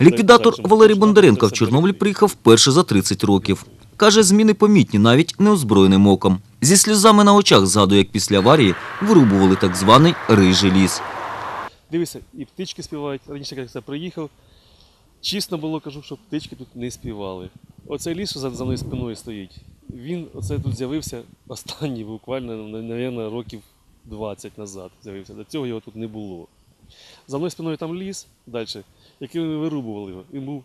Ліквідатор Валерій Бондаренко в це Чорнобиль приїхав вперше за 30 років. Каже, зміни помітні навіть неозброєним оком. Зі сльозами на очах згадує, як після аварії вирубували так званий рижий ліс. Дивися, і птички співають. Раніше, як я приїхав, чесно було, кажу, що птички тут не співали. Оцей ліс, що за, за мною спиною стоїть, він оце тут з'явився останній, буквально, мабуть, років 20 назад з'явився. До цього його тут не було. За мною спиною там ліс далі, який вони вирубували його. Він був,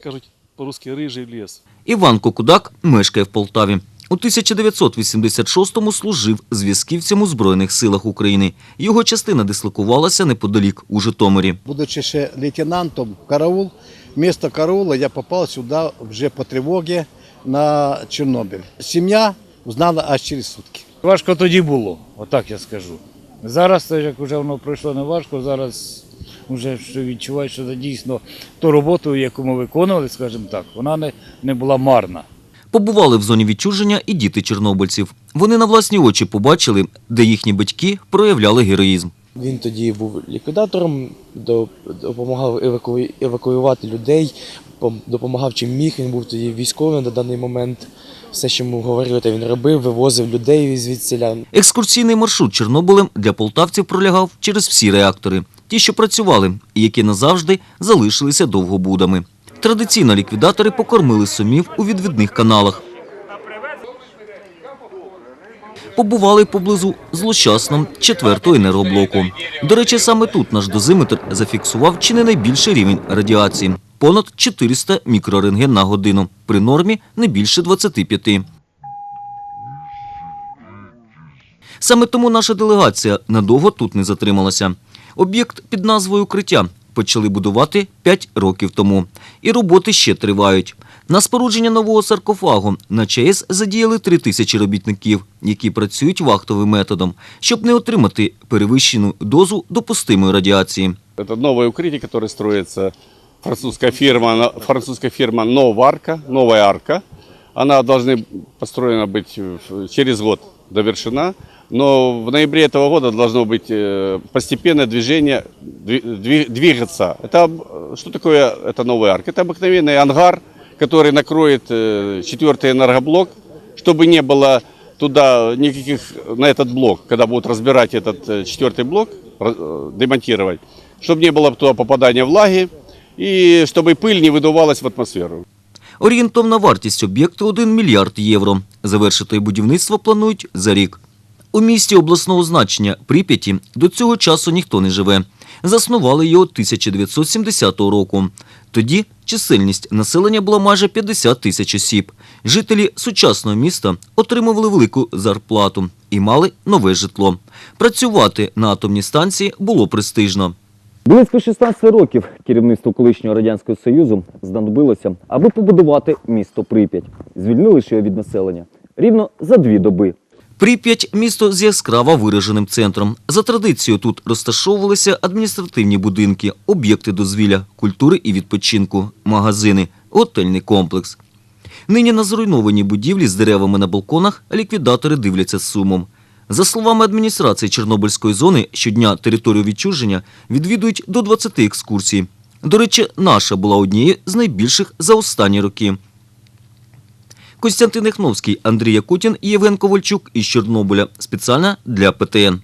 кажуть, по-русски рижий ліс. Іван Кокудак мешкає в Полтаві. У 1986-му служив зв'язківцем у Збройних силах України. Його частина дислокувалася неподалік у Житомирі. Будучи ще лейтенантом караул, вместо караула я попал сюда вже по тревоге на Чорнобиль. Сім'я узнала аж через сутки. Важко тоді було, отак я скажу. Зараз, це як вже воно пройшло не важко, зараз вже що відчуваю, що це дійсно ту роботу, яку ми виконували, скажімо так, вона не, не була марна. Побували в зоні відчуження і діти чорнобильців. Вони на власні очі побачили, де їхні батьки проявляли героїзм. Він тоді був ліквідатором, допомагав еваку- евакуювати людей, допомагав чим міг. Він був тоді військовим на даний момент. Все, що йому говорили, те він робив, вивозив людей звідсіля. Екскурсійний маршрут Чорнобилем для полтавців пролягав через всі реактори, ті, що працювали, і які назавжди залишилися довгобудами. Традиційно ліквідатори покормили сумів у відвідних каналах. Побували поблизу злощасно четвертого енергоблоку. До речі, саме тут наш дозиметр зафіксував чи не найбільший рівень радіації – понад 400 мікрорентген на годину, при нормі не більше 25. Саме тому наша делегація надовго тут не затрималася. Об'єкт під назвою «Укриття» почали будувати 5 років тому. І роботи ще тривають. На спорудження нового саркофагу на ЧАЕС задіяли 3 тисячі робітників, які працюють вахтовим методом, щоб не отримати перевищену дозу допустимої радіації. Это новое укрытие, которое строится французская фирма, французская фирма Новарка, новая арка. Она должна построена быть в- через год довершена. Но в ноябре этого года должно быть э, постепенное движение, дви- дви- двигаться. Это об- что такое это новая арка? Это обыкновенный ангар, который накроет э, четвертый энергоблок, чтобы не было туда никаких на этот блок, когда будут разбирать этот э, четвертый блок, ра- э, демонтировать, чтобы не было туда попадания влаги и чтобы пыль не выдувалась в атмосферу. Орієнтовна вартість об'єкту – 1 мільярд євро. Завершити будівництво планують за рік. У місті обласного значення Прип'яті до цього часу ніхто не живе. Заснували його 1970 року. Тоді чисельність населення була майже 50 тисяч осіб. Жителі сучасного міста отримували велику зарплату і мали нове житло. Працювати на атомній станції було престижно. Близько 16 років керівництво колишнього радянського союзу знадобилося, аби побудувати місто Прип'ять. Звільнили ж його від населення рівно за дві доби. Прип'ять – місто з яскраво вираженим центром. За традицією тут розташовувалися адміністративні будинки, об'єкти дозвілля, культури і відпочинку, магазини, готельний комплекс. Нині на зруйновані будівлі з деревами на балконах ліквідатори дивляться з сумом. За словами адміністрації Чорнобильської зони, щодня територію відчуження відвідують до 20 екскурсій. До речі, наша була однією з найбільших за останні роки. Костянтин Ехновський, Андрій Якутін і Євген Ковальчук із Чорнобиля. Спеціально для ПТН.